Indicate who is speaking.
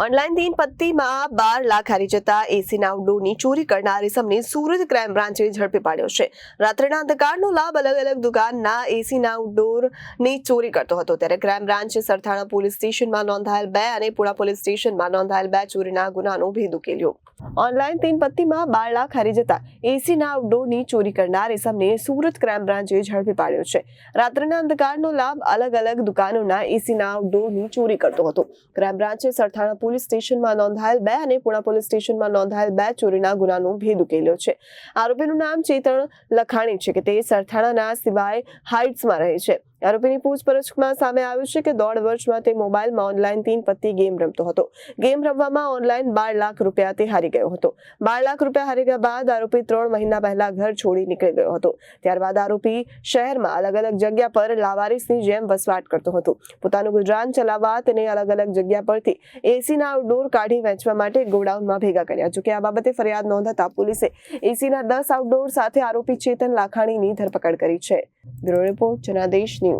Speaker 1: Online તીન પત્તીમાં બાર લાખ હારી જતા એસીના આઉટડોરની ચોરી કરનાર ઇસમને સુરત ક્રાઇમ બ્રાન્ચે ઝડપી પાડ્યો છે. રાત્રિના અંધકારનો લાભ અલગ અલગ દુકાનના એસીના આઉટડોરની ચોરી કરતો હતો. ત્યારે ક્રાઇમ બ્રાન્ચે સરથાણા પોલીસ સ્ટેશનમાં નોંધાયેલ બે અને પુણા પોલીસ સ્ટેશનમાં નોંધાયેલ બે ચોરીના ગુનાનો ભેદ ઉકેલ્યો. ઓનલાઈન તીન પત્તીમાં બાર લાખ હારી જતા એસીના આઉટડોરની ચોરી કરનાર ઇસમને સુરત ક્રાઇમ બ્રાન્ચે ઝડપી પાડ્યો છે. રાત્રિના અંધકારનો લાભ અલગ અલગ દુકાનોના એસીના આઉટડોરની ચોરી કરતો હતો. ક્રાઇમ બ્રાન્ચે સરથાણા પોલીસ સ્ટેશનમાં નોંધાયેલ બે અને પુણા પોલીસ સ્ટેશનમાં નોંધાયેલ બે ચોરીના ગુનાનો ભેદ ઉકેલ્યો છે. આરોપીનું નામ ચેતન લખાણી છે કે તે સરથાણાના સિવાય હાઇટ્સમાં રહે છે. આરોપીની પૂછપરછમાં સામે આવ્યું છે કે દોઢ વર્ષમાં તે મોબાઈલમાં ઓનલાઈન તીન પત્તી ગેમ રમતો હતો. ગેમ રમવામાં ઓનલાઈન બાર લાખ રૂપિયા તે હારી ગયો હતો. બાર લાખ રૂપિયા હારી ગયા બાદ આરોપી ત્રણ મહિના પહેલા ઘર છોડી નીકળી ગયો હતો. ત્યારબાદ આરોપી શહેરમાં અલગ અલગ જગ્યા પર લાવારીસની જેમ વસવાટ કરતો હતો. પોતાનું ગુજરાન ચલાવવા તેને અલગ અલગ જગ્યા પરથી એસીના આઉટડોર કાઢી વેચવા માટે ગોડાઉનમાં ભેગા કર્યા. જોકે આ બાબતે ફરિયાદ નોંધાતા પોલીસે એસીના દસ આઉટડોર સાથે આરોપી ચેતન લાખાણીની ધરપકડ કરી છે. Bureau report, Janadesh News.